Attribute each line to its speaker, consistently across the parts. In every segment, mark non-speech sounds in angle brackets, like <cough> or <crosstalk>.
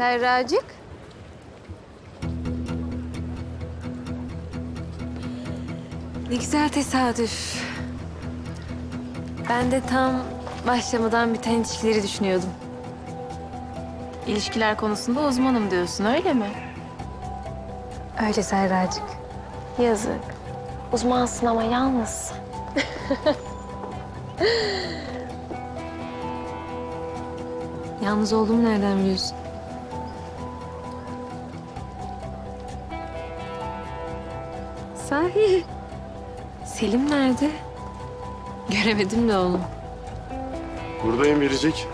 Speaker 1: Serracık. Ne güzel tesadüf. Ben de tam başlamadan biten ilişkileri düşünüyordum.
Speaker 2: İlişkiler konusunda uzmanım diyorsun öyle mi?
Speaker 1: Öyle Serracık.
Speaker 2: Yazık. Uzmansın ama yalnız. <laughs>
Speaker 1: Yalnız olduğumu nereden biliyorsun? Sahi. Selim nerede? Göremedim de onu.
Speaker 3: Buradayım Biricik.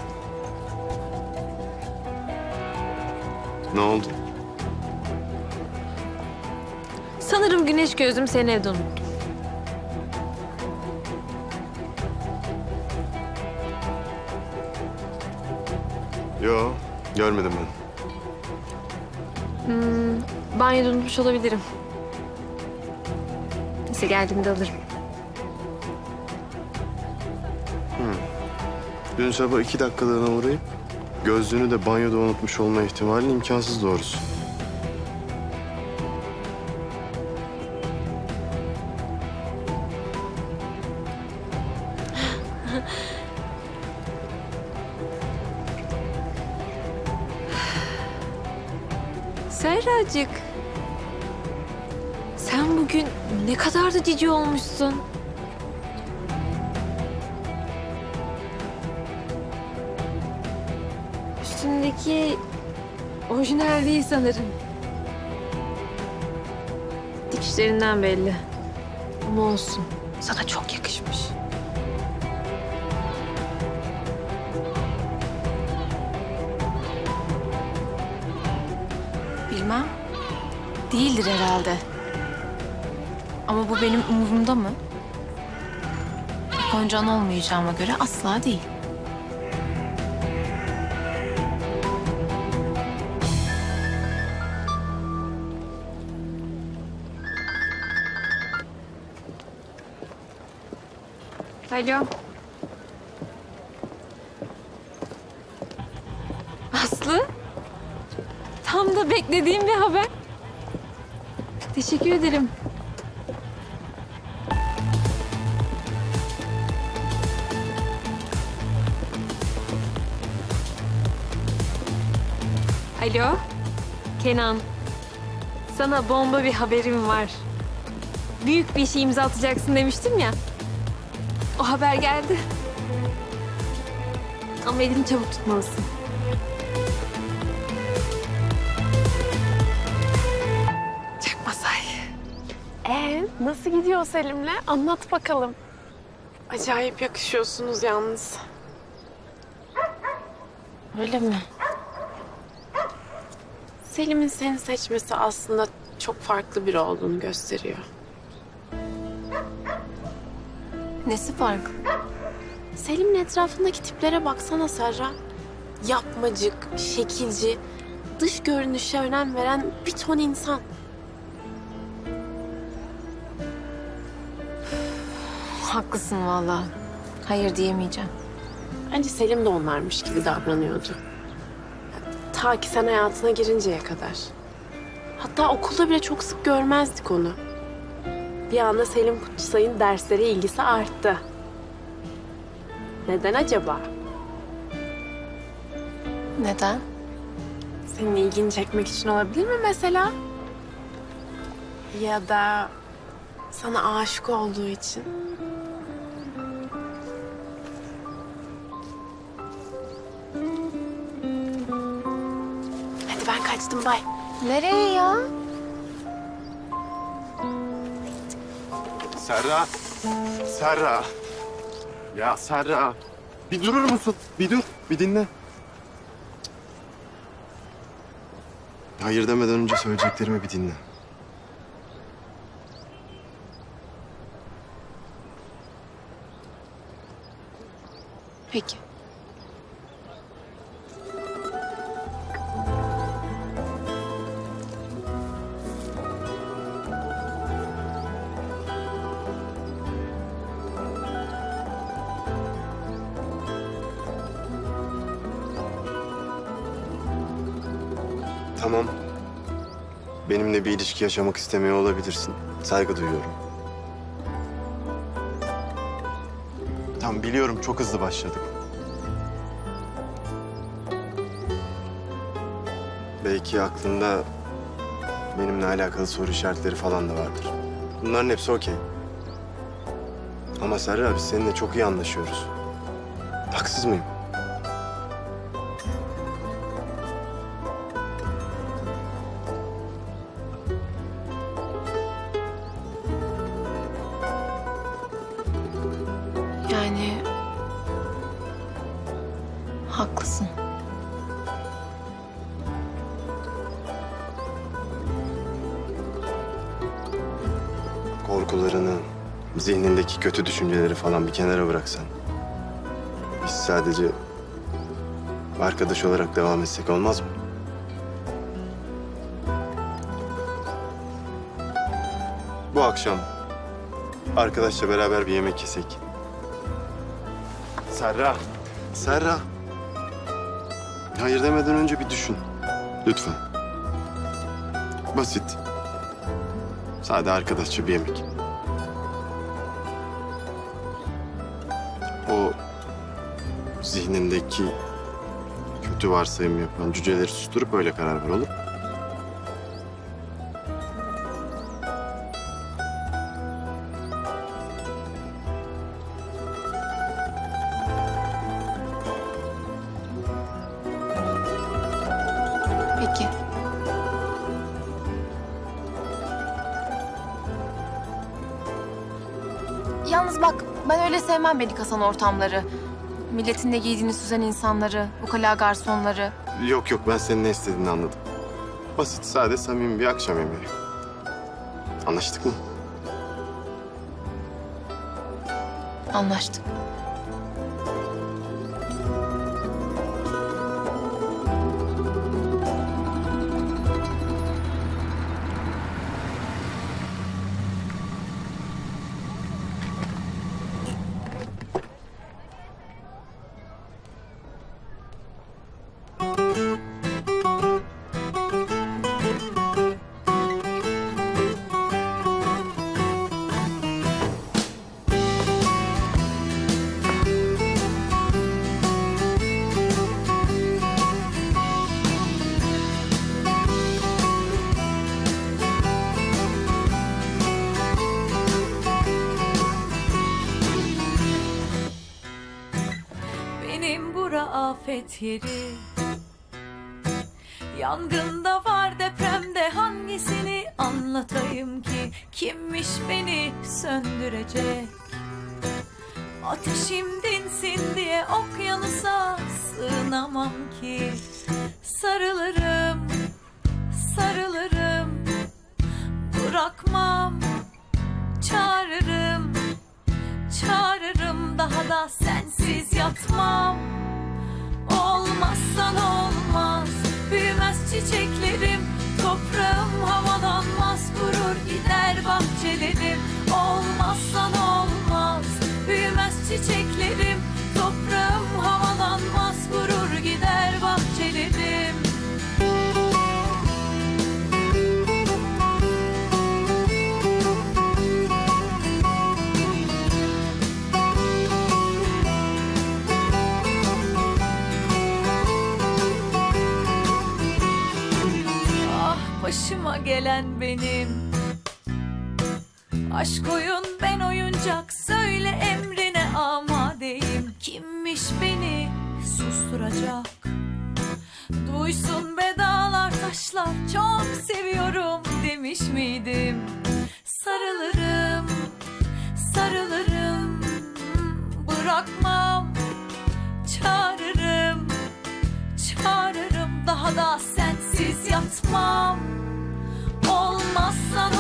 Speaker 3: Ne oldu?
Speaker 1: Sanırım güneş gözüm seni evde unuttum.
Speaker 3: Yo, görmedim ben.
Speaker 1: Banyoda unutmuş olabilirim. Neyse geldiğimde alırım.
Speaker 3: Dün sabah iki dakikalığına uğrayıp gözlüğünü de banyoda unutmuş olma ihtimali imkansız doğrusu.
Speaker 1: Cici olmuşsun. Üstündeki orijinal değil sanırım. Dikişlerinden belli. Ama olsun. Sana çok yakışmış.
Speaker 2: Bilmem. Değildir herhalde. Ama bu benim umurumda mı? Goncan olmayacağıma göre asla değil.
Speaker 1: Alo. Aslı. Tam da beklediğim bir haber. Teşekkür ederim. Alo. Kenan. Sana bomba bir haberim var. Büyük bir şey imza atacaksın demiştim ya. O haber geldi. Ama elini çabuk tutmalısın. Çak masay.
Speaker 4: Ee, nasıl gidiyor Selim'le? Anlat bakalım. Acayip yakışıyorsunuz yalnız.
Speaker 2: Öyle mi?
Speaker 4: Selim'in seni seçmesi aslında çok farklı biri olduğunu gösteriyor.
Speaker 2: Nesi farklı?
Speaker 4: Selim'in etrafındaki tiplere baksana Serra. Yapmacık, şekilci, dış görünüşe önem veren bir ton insan.
Speaker 2: Haklısın vallahi. Hayır diyemeyeceğim.
Speaker 4: Bence Selim de onlarmış gibi davranıyordu. Ta ki sen hayatına girinceye kadar. Hatta okulda bile çok sık görmezdik onu. Bir anda Selim Kutlusay'ın derslere ilgisi arttı. Neden acaba?
Speaker 2: Neden?
Speaker 4: Senin ilgini çekmek için olabilir mi mesela? Ya da sana aşık olduğu için. Bay.
Speaker 2: Nereye ya?
Speaker 3: Serra. Serra. Ya Serra. Bir durur musun? Bir dur. Bir dinle. Hayır demeden önce söyleyeceklerimi bir dinle.
Speaker 2: Peki.
Speaker 3: Tamam. Benimle bir ilişki yaşamak istemiyor olabilirsin. Saygı duyuyorum. Tamam biliyorum çok hızlı başladık. Belki aklında benimle alakalı soru işaretleri falan da vardır. Bunların hepsi okey. Ama Serra biz seninle çok iyi anlaşıyoruz. Haksız mıyım?
Speaker 1: Yani... Haklısın.
Speaker 3: korkularını, zihnindeki kötü düşünceleri falan bir kenara bıraksan. Biz sadece arkadaş olarak devam etsek olmaz mı? Bu akşam arkadaşla beraber bir yemek yesek. Serra. Serra. Hayır demeden önce bir düşün. Lütfen. Basit. Sade arkadaşça bir yemek. O zihnindeki kötü varsayım yapan cüceleri susturup öyle karar ver olur. mu?
Speaker 1: Sevmem beni kasan ortamları. Milletin ne giydiğini süzen insanları, ukala garsonları.
Speaker 3: Yok yok ben senin ne istediğini anladım. Basit, sade, samimi bir akşam yemeği. Anlaştık mı?
Speaker 1: Anlaştık.
Speaker 5: Afet yeri Yangında var depremde hangisini anlatayım ki? Kimmiş beni söndürecek? Ateşim dinsin diye okyanusa sığınamam ki. Sarılırım, sarılırım. Bırakmam, çağırırım. Çağırırım daha da sensiz yatmam Olmazsan olmaz. Büyümez çiçeklerim Toprağım havalanmaz. Kurur gider bahçelerim. Olmazsan olmaz. Büyümez çiçeklerim Toprağım havalanmaz. Kurur gider bahçelerim gelen benim. Aşk oyun ben oyuncak Söyle emrine amadeyim. Kimmiş beni susturacak? Duysun bedalar taşlar Çok seviyorum demiş miydim? Sarılırım Sarılırım Bırakmam. Çağırırım Çağırırım daha da sensiz yatmam Olmazsan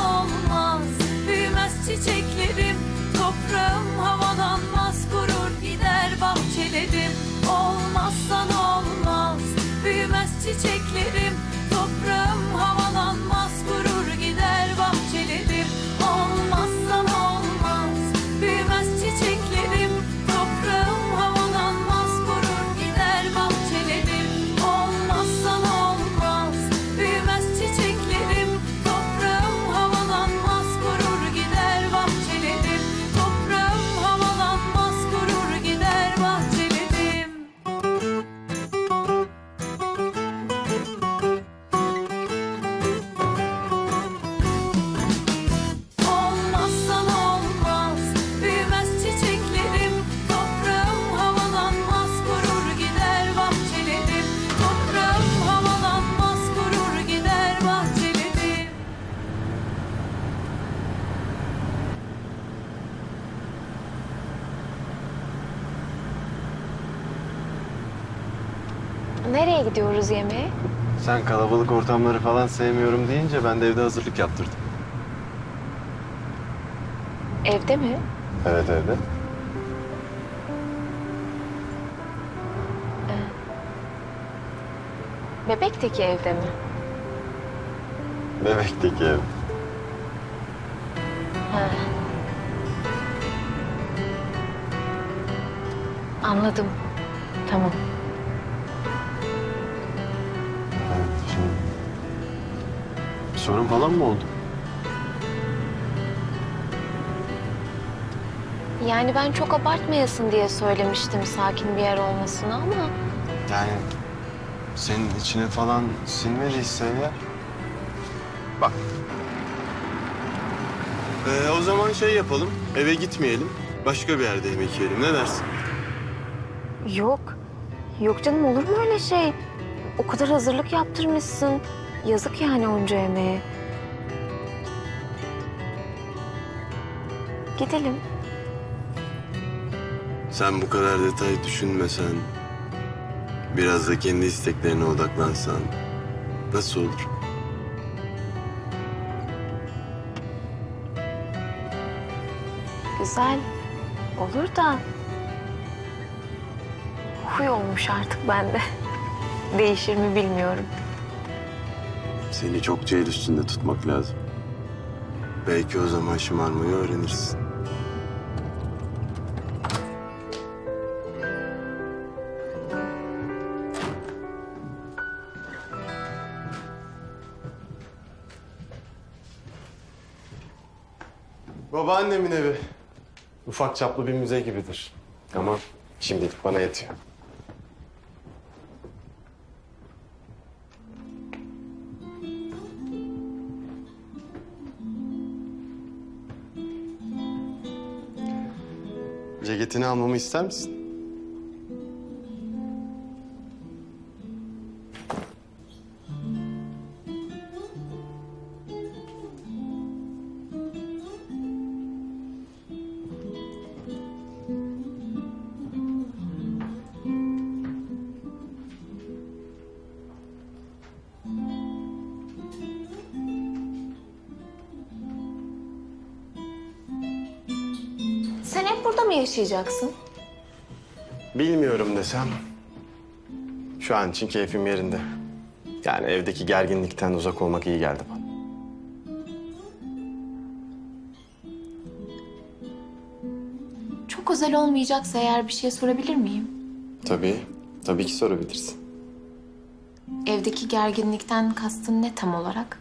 Speaker 3: Sen kalabalık ortamları falan sevmiyorum deyince ben de evde hazırlık yaptırdım.
Speaker 6: Evde mi?
Speaker 3: Evet evde.
Speaker 6: Bebek'teki evde mi?
Speaker 3: Bebek'teki ev.
Speaker 6: Ha. Anladım. Tamam.
Speaker 3: Sorun falan mı oldu?
Speaker 6: Yani ben çok abartmayasın diye söylemiştim sakin bir yer olmasını ama...
Speaker 3: Yani senin içine falan sinmediyse ya. Bak. Ee, o zaman şey yapalım. Eve gitmeyelim. Başka bir yerde yemek yiyelim. Ne dersin?
Speaker 6: Yok. Yok canım olur mu öyle şey? O kadar hazırlık yaptırmışsın. Yazık yani onca emeğe. Gidelim.
Speaker 3: Sen bu kadar detay düşünmesen, biraz da kendi isteklerine odaklansan nasıl olur?
Speaker 6: Güzel. Olur da... Huy olmuş artık bende. <laughs> Değişir mi bilmiyorum.
Speaker 3: Seni çokça el üstünde tutmak lazım. Belki o zaman şımarmayı öğrenirsin. Babaannemin evi. Ufak çaplı bir müze gibidir. Ama şimdilik bana yetiyor. Ceketini almamı ister misin?
Speaker 1: Yaşayacaksın?
Speaker 3: Bilmiyorum desem. Şu an için keyfim yerinde. Yani evdeki gerginlikten uzak olmak iyi geldi bana.
Speaker 1: Çok özel olmayacaksa eğer bir şey sorabilir miyim?
Speaker 3: Tabii, tabii ki sorabilirsin.
Speaker 1: Evdeki gerginlikten kastın ne tam olarak?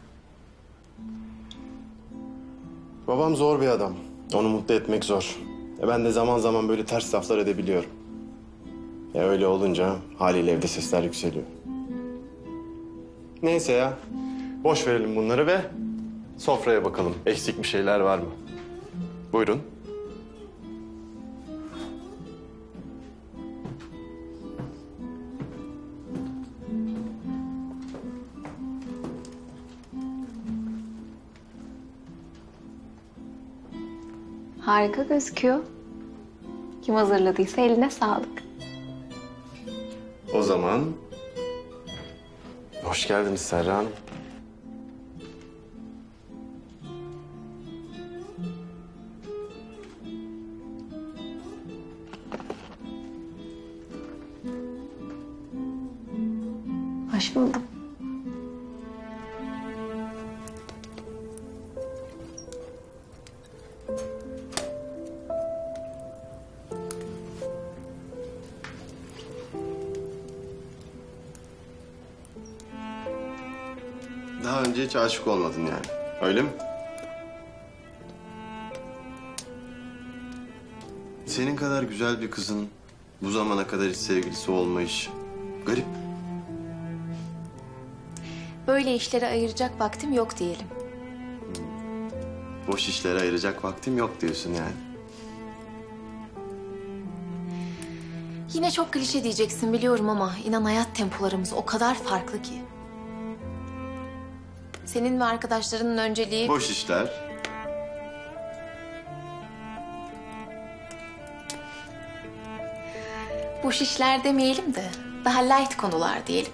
Speaker 3: Babam zor bir adam. Onu mutlu etmek zor. E ben de zaman zaman böyle ters laflar edebiliyorum. E öyle olunca haliyle evde sesler yükseliyor. Neyse ya. Boş verelim bunları ve sofraya bakalım. Eksik bir şeyler var mı? Buyurun.
Speaker 6: Harika gözüküyor. Kim hazırladıysa eline sağlık.
Speaker 3: O zaman... Hoş geldiniz Serra Hanım. Önce hiç aşık olmadın yani. Öyle mi? Senin kadar güzel bir kızın bu zamana kadar hiç sevgilisi olmayış garip.
Speaker 1: Böyle işlere ayıracak vaktim yok diyelim.
Speaker 3: Boş işlere ayıracak vaktim yok diyorsun yani.
Speaker 1: Yine çok klişe diyeceksin biliyorum ama inan hayat tempolarımız o kadar farklı ki. Senin ve arkadaşlarının önceliği...
Speaker 3: Boş işler.
Speaker 1: Boş işler demeyelim de daha light konular diyelim.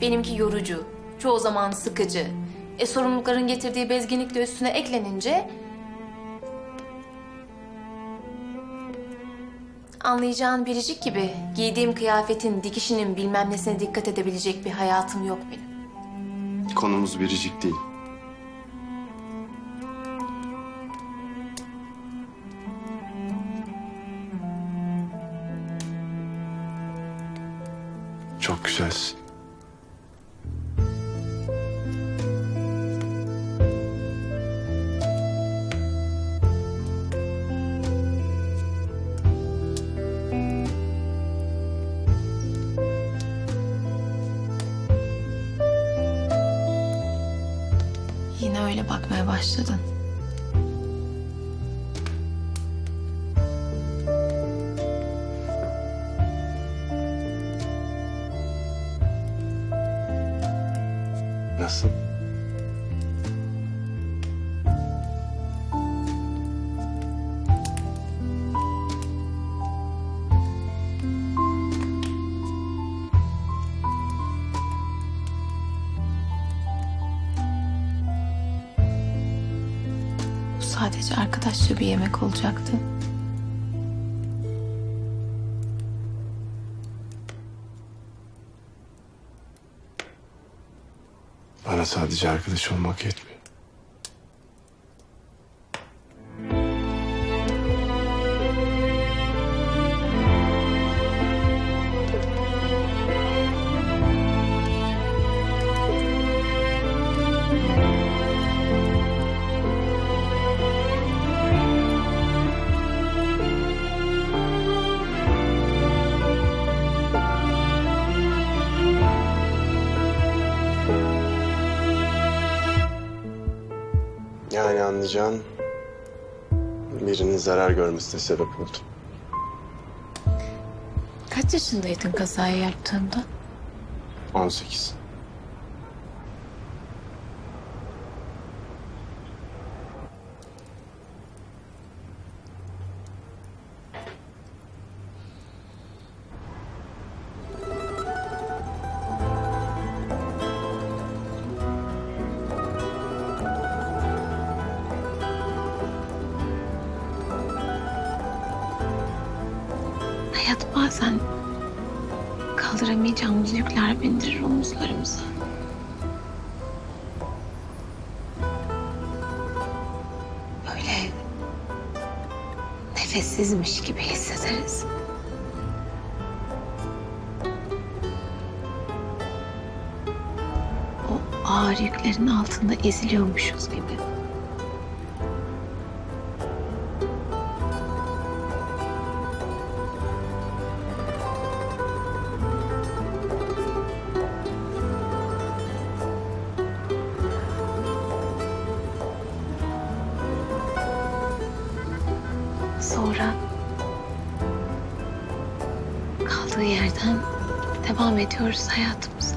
Speaker 1: Benimki yorucu, çoğu zaman sıkıcı. E sorumlulukların getirdiği bezginlik de üstüne eklenince... Anlayacağın biricik gibi giydiğim kıyafetin, dikişinin bilmem nesine dikkat edebilecek bir hayatım yok benim.
Speaker 3: Konumuz biricik değil. Çok güzelsin.
Speaker 1: Başladın.
Speaker 3: Nasıl?
Speaker 1: Bir yemek olacaktı.
Speaker 3: Bana sadece arkadaş olmak yetmiyor. Yani anlayacağın birinin zarar görmesine sebep oldum.
Speaker 1: Kaç yaşındaydın kazayı yaptığında?
Speaker 3: 18.
Speaker 1: bazen kaldıramayacağımız yükler bindirir omuzlarımıza. Böyle nefessizmiş gibi hissederiz. O ağır yüklerin altında eziliyormuşuz gibi. Ediyoruz hayatımıza.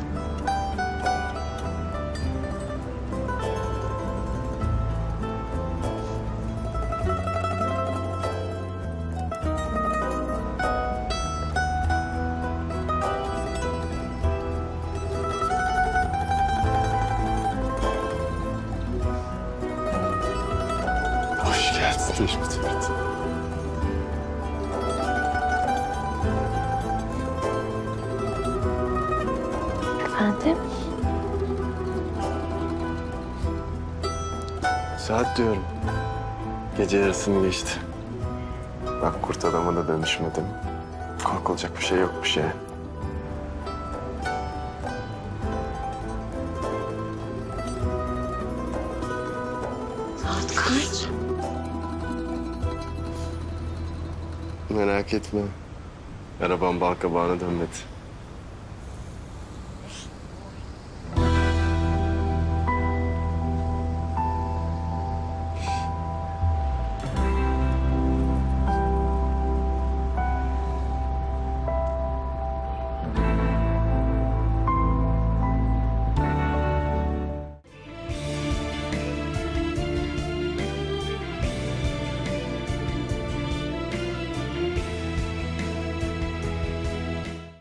Speaker 3: Hoş geldin Necmet.
Speaker 1: Efendim?
Speaker 3: Saat diyorum. Gece yarısını geçti. Bak kurt adama da dönüşmedim. Korkulacak bir şey yokmuş ya.
Speaker 1: Saat kaç?
Speaker 3: Merak etme. Arabam bal kabağına dönmedi.